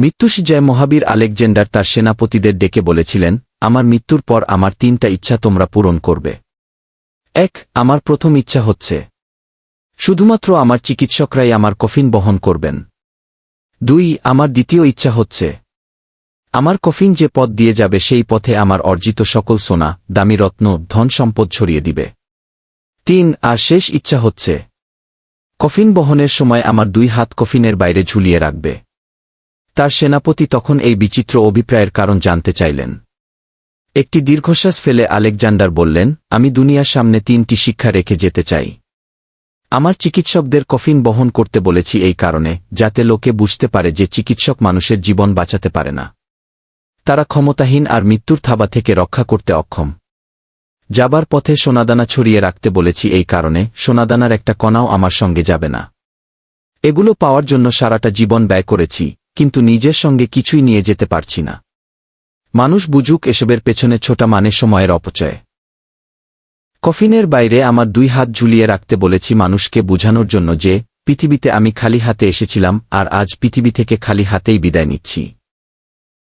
মৃত্যুসজ্জায় মহাবীর Alexander তার সেনাপতিদের ডেকে বলেছিলেন, আমার মৃত্যুর পর আমার তিনটা ইচ্ছা তোমরা পূরণ করবে। এক, আমার প্রথম ইচ্ছা হচ্ছে, শুধুমাত্র আমার চিকিৎসকরাই আমার কফিন বহন করবেন। দুই, আমার দ্বিতীয় ইচ্ছা হচ্ছে, আমার কফিন যে পথ দিয়ে যাবে সেই পথে আমার অর্জিত সকল সোনা, দামি রত্ন, ধন সম্পদ ছড়িয়ে দিবে। তিন, আর শেষ ইচ্ছা হচ্ছে, কফিন বহনের সময় আমার দুই হাত কফিনের বাইরে ঝুলিয়ে রাখবে। তার সেনাপতি তখন এই বিচিত্র অভিপ্রায়ের কারণ জানতে চাইলেন। একটি দীর্ঘশ্বাস ফেলে আলেকজান্ডার বললেন, আমি দুনিয়ার সামনে তিনটি শিক্ষা রেখে যেতে চাই। আমার চিকিৎসকদের কফিন বহন করতে বলেছি এই কারণে, যাতে লোকে বুঝতে পারে যে চিকিৎসক মানুষের জীবন বাঁচাতে পারে না। তারা ক্ষমতাহীন আর মৃত্যুর থাবা থেকে রক্ষা করতে অক্ষম। যাবার পথে সোনাদানা ছড়িয়ে রাখতে বলেছি এই কারণে, সোনাদানার একটা কণাও আমার সঙ্গে যাবে না। এগুলো পাওয়ার জন্য সারাটা জীবন ব্যয় করেছি। কিন্তু নিজের সঙ্গে কিছুই নিয়ে যেতে পারছি না। মানুষ বুঝুক এসবের পেছনে ছোটা মানে সময়ের অপচয়। কফিনের বাইরে আমার দুই হাত ঝুলিয়ে রাখতে বলেছি মানুষকে বুঝানোর জন্য যে, পৃথিবীতে আমি খালি হাতে এসেছিলাম আর আজ পৃথিবী থেকে খালি হাতেই বিদায় নিচ্ছি।